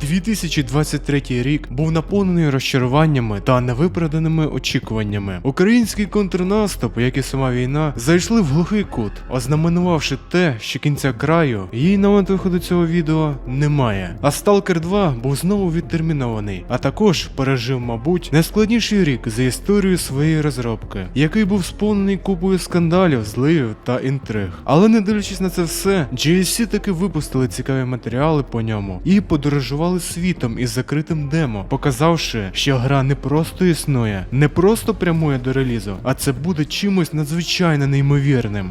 2023 рік був наповнений розчаруваннями та невиправданими очікуваннями. Український контрнаступ, як і сама війна, зайшли в глухий кут, ознаменувавши те, що кінця краю її на момент виходу цього відео немає. А Stalker 2 був знову відтермінований, а також пережив, мабуть, найскладніший рік за історію своєї розробки, який був сповнений купою скандалів, зливів та інтриг. Але не дивлячись на це все, GSC таки випустили цікаві матеріали по ньому і подорожували світом із закритим демо, показавши, що гра не просто існує, не просто прямує до релізу, а це буде чимось надзвичайно неймовірним.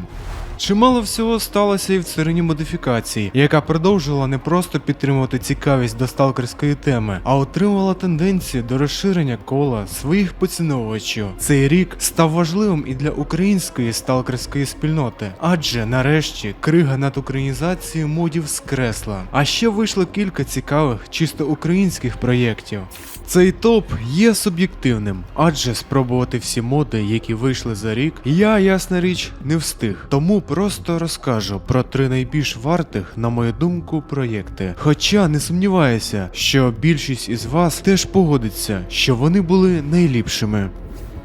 Чимало всього сталося і в царині модифікації, яка продовжувала не просто підтримувати цікавість до сталкерської теми, а отримувала тенденцію до розширення кола своїх поціновувачів. Цей рік став важливим і для української сталкерської спільноти, адже нарешті крига над українізацією модів скресла. А ще вийшло кілька цікавих, чисто українських проєктів. Цей топ є суб'єктивним, адже спробувати всі моди, які вийшли за рік, я, ясна річ, не встиг. Тому просто розкажу про три найбільш вартих, на мою думку, проєкти. Хоча не сумніваюся, що більшість із вас теж погодиться, що вони були найліпшими.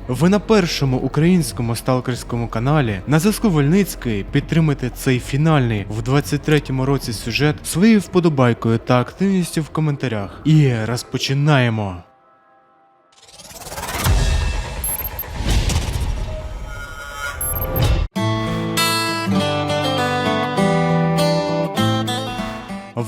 Ви на першому українському сталкерському каналі на зв'язку Вольницької підтримайте цей фінальний в 23-му році сюжет своєю вподобайкою та активністю в коментарях. І розпочинаємо!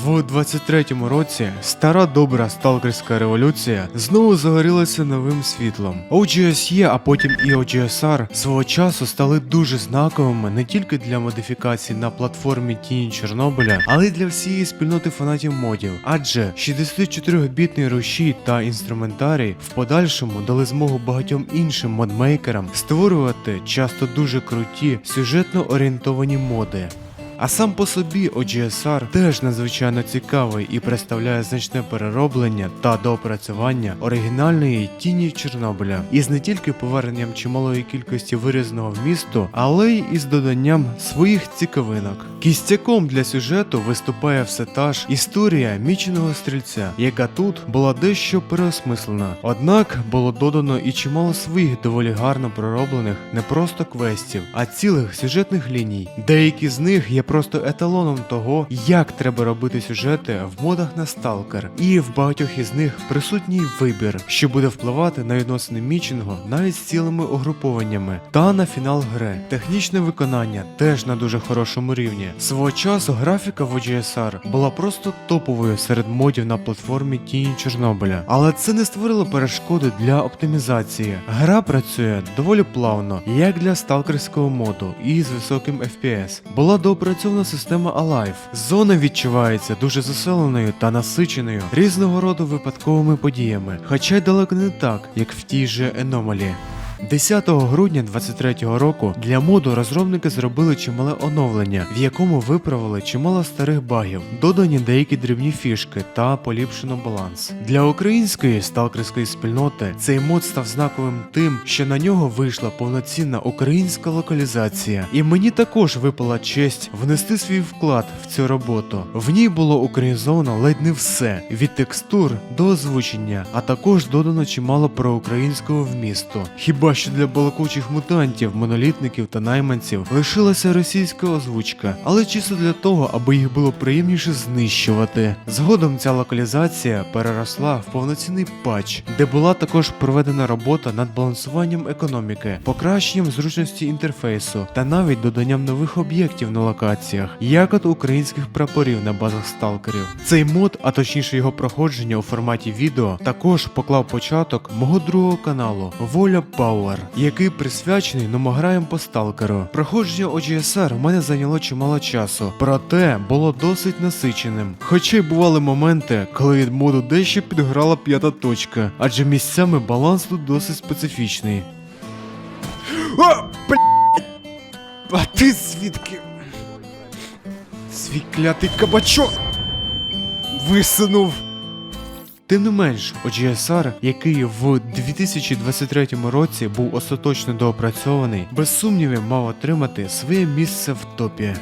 В 23-му році стара добра сталкерська революція знову загорілася новим світлом. OGSE, а потім і OGSR свого часу стали дуже знаковими не тільки для модифікацій на платформі Тіні Чорнобиля, але й для всієї спільноти фанатів модів. Адже 64-бітний рушій та інструментарій в подальшому дали змогу багатьом іншим модмейкерам створювати часто дуже круті сюжетно орієнтовані моди. А сам по собі OGSR теж надзвичайно цікавий і представляє значне перероблення та доопрацювання оригінальної тіні Чорнобиля із не тільки поверненням чималої кількості вирізаного вмісту, але й із доданням своїх цікавинок. Кістяком для сюжету виступає все та ж історія міченого стрільця, яка тут була дещо переосмислена. Однак було додано і чимало своїх доволі гарно пророблених не просто квестів, а цілих сюжетних ліній. Деякі з них є просто еталоном того, як треба робити сюжети в модах на сталкер, і в багатьох із них присутній вибір, що буде впливати на відносини мічингу навіть з цілими угрупованнями, та на фінал гри. Технічне виконання теж на дуже хорошому рівні. Свого часу графіка в OGSR була просто топовою серед модів на платформі Тіні Чорнобиля, але це не створило перешкоди для оптимізації. Гра працює доволі плавно, як для сталкерського моду, і з високим FPS. Була доопрацьована система Alive. Зона відчувається дуже заселеною та насиченою різного роду випадковими подіями, хоча й далеко не так, як в тій же Anomaly. 10 грудня 23-го року для моду розробники зробили чимале оновлення, в якому виправили чимало старих багів, додані деякі дрібні фішки та поліпшено баланс. Для української сталкерської спільноти цей мод став знаковим тим, що на нього вийшла повноцінна українська локалізація, і мені також випала честь внести свій вклад в цю роботу. В ній було українізовано ледь не все від текстур до озвучення, а також додано чимало проукраїнського вмісту. Хіба що для балакучих мутантів, монолітників та найманців лишилася російська озвучка, але чисто для того, аби їх було приємніше знищувати. Згодом ця локалізація переросла в повноцінний патч, де була також проведена робота над балансуванням економіки, покращенням зручності інтерфейсу та навіть доданням нових об'єктів на локаціях, як от українських прапорів на базах сталкерів. Цей мод, а точніше його проходження у форматі відео, також поклав початок мого другого каналу Воля Пауер, який присвячений номограям по сталкеру. Проходження OGSR у мене зайняло чимало часу, проте було досить насиченим. Хоча й бували моменти, коли від моду дещо підграла п'ята точка, адже місцями баланс тут досить специфічний. Блядь! а ти звідки? Свій клятий кабачок висунув. Тим не менш, OGSR, який в 2023 році був остаточно доопрацьований, без сумнівів мав отримати своє місце в топі.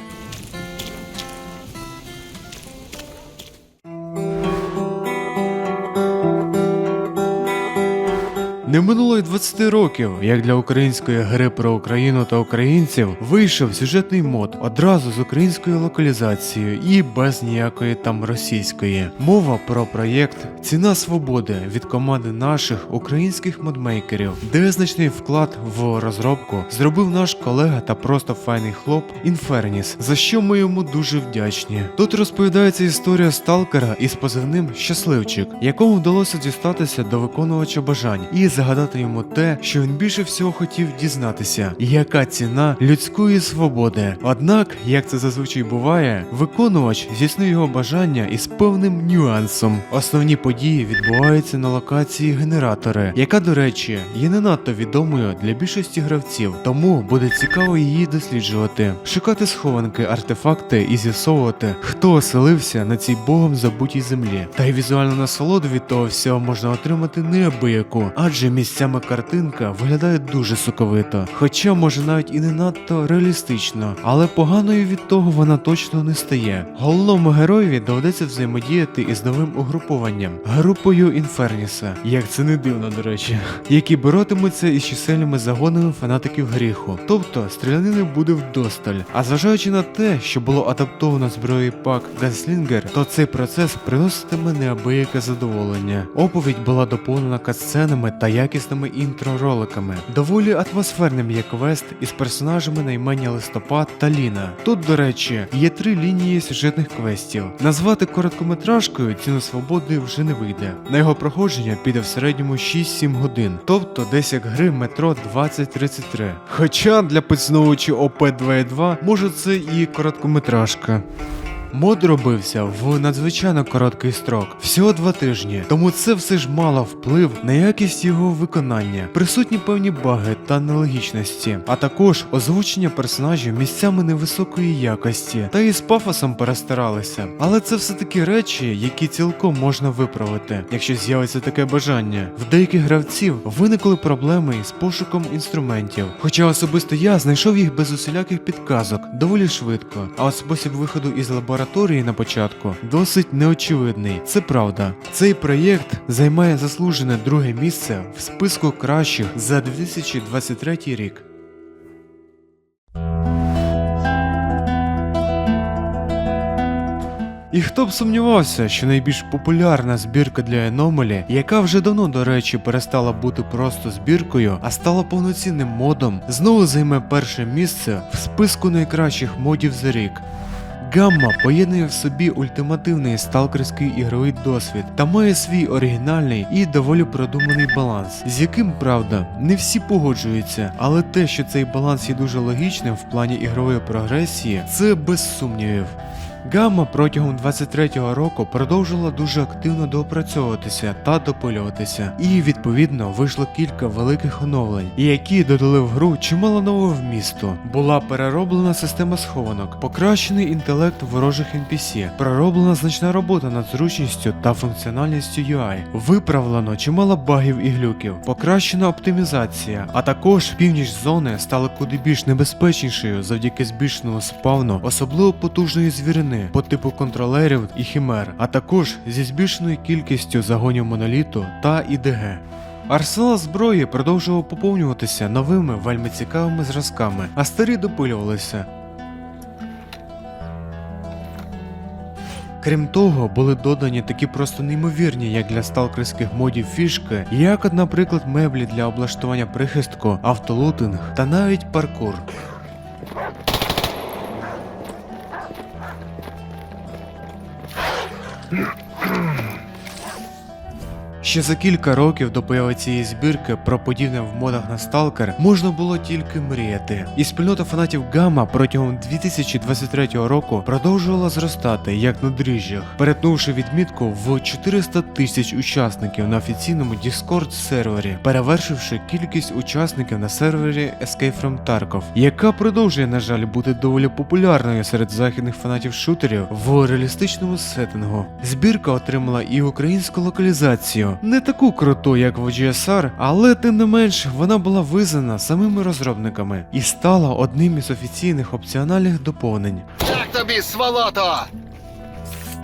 Не минуло й 20 років, як для української гри про Україну та українців вийшов сюжетний мод одразу з українською локалізацією і без ніякої там російської. Мова про проєкт Ціна свободи від команди наших українських модмейкерів, де значний вклад в розробку зробив наш колега та просто файний хлоп Інферніс, за що ми йому дуже вдячні. Тут розповідається історія сталкера із позивним Щасливчик, якому вдалося дістатися до виконувача бажань і загадати йому те, що він більше всього хотів дізнатися, яка ціна людської свободи. Однак, як це зазвичай буває, виконувач здійснив його бажання із певним нюансом. Основні події відбуваються на локації генератори, яка, до речі, є не надто відомою для більшості гравців, тому буде цікаво її досліджувати, шукати схованки, артефакти і з'ясовувати, хто оселився на цій богом забутій землі. Та й візуальну насолоду від того всього можна отримати неабияку, адже місцями картинка виглядає дуже соковито, хоча може навіть і не надто реалістично, але поганою від того вона точно не стає. Головному героєві доведеться взаємодіяти із новим угрупованням групою Інферніса, як це не дивно, до речі, які боротимуться із чисельними загонами фанатиків гріху. Тобто стрілянини буде вдосталь. А зважаючи на те, що було адаптовано зброї пак Ганслінгер, то цей процес приноситиме неабияке задоволення. Оповідь була доповнена катсценами та якісними інтро-роликами. Доволі атмосферним є квест із персонажами на імені Листопад та Ліна. Тут, до речі, є три лінії сюжетних квестів. Назвати короткометражкою ціну свободи вже не вийде. На його проходження піде в середньому 6-7 годин, тобто десь як гри метро 2033. Хоча для поціновувачів ОП 2.2 може це і короткометражка. Мод робився в надзвичайно короткий строк, всього два тижні, тому це все ж мало вплив на якість його виконання. Присутні певні баги та нелогічності, а також озвучення персонажів місцями невисокої якості, та і з пафосом перестаралися. Але це все таки речі, які цілком можна виправити, якщо з'явиться таке бажання. В деяких гравців виникли проблеми із пошуком інструментів. Хоча особисто я знайшов їх без усіляких підказок доволі швидко, а от спосіб виходу із лабораторії на початку досить неочевидний. Це правда. Цей проєкт займає заслужене друге місце в списку кращих за 2023 рік. І хто б сумнівався, що найбільш популярна збірка для Anomaly, яка вже давно, до речі, перестала бути просто збіркою, а стала повноцінним модом, знову займе перше місце в списку найкращих модів за рік. Гамма поєднує в собі ультимативний сталкерський ігровий досвід та має свій оригінальний і доволі продуманий баланс, з яким, правда, не всі погоджуються, але те, що цей баланс є дуже логічним в плані ігрової прогресії, це без сумнівів. Гамма протягом 23-го року продовжила дуже активно доопрацьовуватися та допилюватися, і відповідно вийшло кілька великих оновлень, які додали в гру чимало нового вмісту. Була перероблена система схованок, покращений інтелект ворожих NPC, пророблена значна робота над зручністю та функціональністю UI, виправлено чимало багів і глюків, покращена оптимізація, а також північ зони стала куди більш небезпечнішою завдяки збільшеному спавну особливо потужної звірини по типу контролерів і хімер, а також зі збільшеною кількістю загонів моноліту та ІДГ. Арсенал зброї продовжував поповнюватися новими вельми цікавими зразками, а старі допилювалися. Крім того, були додані такі просто неймовірні, як для сталкерських модів фішки, як, наприклад, меблі для облаштування прихистку, автолутинг та навіть паркур. Yeah. Ще за кілька років до появи цієї збірки про подібне в модах на Сталкер можна було тільки мріяти. І спільнота фанатів Гамма протягом 2023 року продовжувала зростати як на дріжджах, перетнувши відмітку в 400 тисяч учасників на офіційному Discord сервері, перевершивши кількість учасників на сервері Escape from Tarkov, яка продовжує, на жаль, бути доволі популярною серед західних фанатів шутерів в реалістичному сеттингу. Збірка отримала і українську локалізацію, не таку круту, як в GSR, але тим не менш вона була визнана самими розробниками і стала одним із офіційних опціональних доповнень. Так тобі, сволото!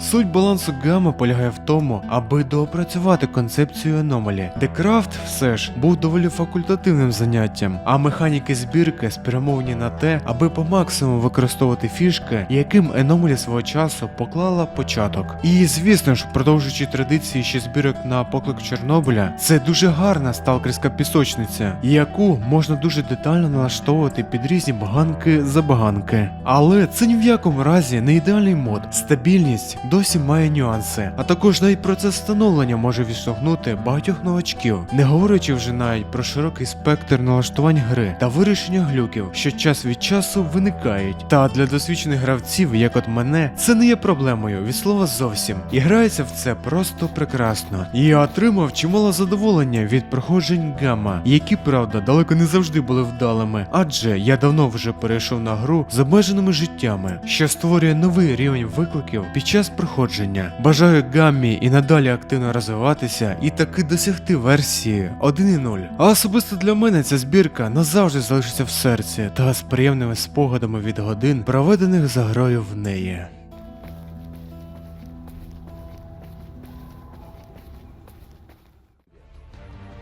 Суть балансу гамма полягає в тому, аби доопрацювати концепцію аномалі, де крафт все ж був доволі факультативним заняттям, а механіки збірки спрямовані на те, аби по максимуму використовувати фішки, яким аномалі свого часу поклала початок. І звісно ж, продовжуючи традиції ще збірок на поклик Чорнобиля, це дуже гарна сталкерська пісочниця, яку можна дуже детально налаштовувати під різні баганки забаганки. Але це ні в якому разі не ідеальний мод. Стабільність досі має нюанси, а також навіть процес встановлення може відштовхнути багатьох новачків, не говорячи вже навіть про широкий спектр налаштувань гри та вирішення глюків, що час від часу виникають. Та для досвідчених гравців, як от мене, це не є проблемою від слова зовсім. І грається в це просто прекрасно. І я отримав чимало задоволення від проходжень гамма, які, правда, далеко не завжди були вдалими, адже я давно вже перейшов на гру з обмеженими життями, що створює новий рівень викликів під час проходження. Бажаю гаммі і надалі активно розвиватися і таки досягти версії 1.0. А особисто для мене ця збірка назавжди залишиться в серці та з приємними спогадами від годин, проведених за грою в неї.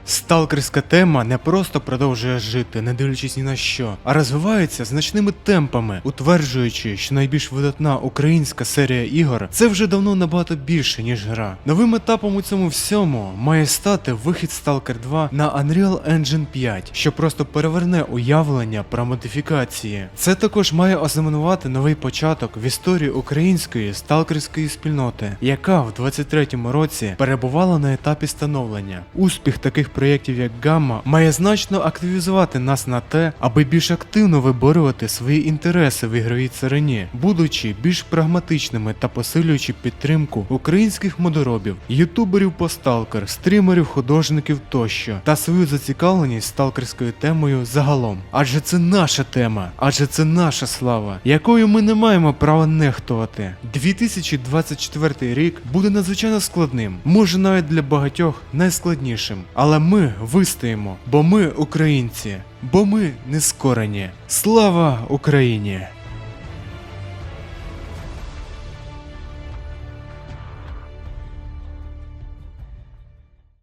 Сталкерська тема не просто продовжує жити, не дивлячись ні на що, а розвивається значними темпами, утверджуючи, що найбільш видатна українська серія ігор це вже давно набагато більше, ніж гра. Новим етапом у цьому всьому має стати вихід Stalker 2 на Unreal Engine 5, що просто переверне уявлення про модифікації. Це також має ознаменувати новий початок в історії української сталкерської спільноти, яка в 23-му році перебувала на етапі становлення. Успіх таких проєктів як Гамма має значно активізувати нас на те, аби більш активно виборювати свої інтереси в ігровій царині, будучи більш прагматичними та посилюючи підтримку українських модоробів, ютуберів по сталкер, стрімерів, художників тощо, та свою зацікавленість сталкерською темою загалом. Адже це наша тема, адже це наша слава, якою ми не маємо права нехтувати. 2024 рік буде надзвичайно складним, може навіть для багатьох найскладнішим. Але ми вистоїмо, бо ми українці, бо ми не скорені. Слава Україні!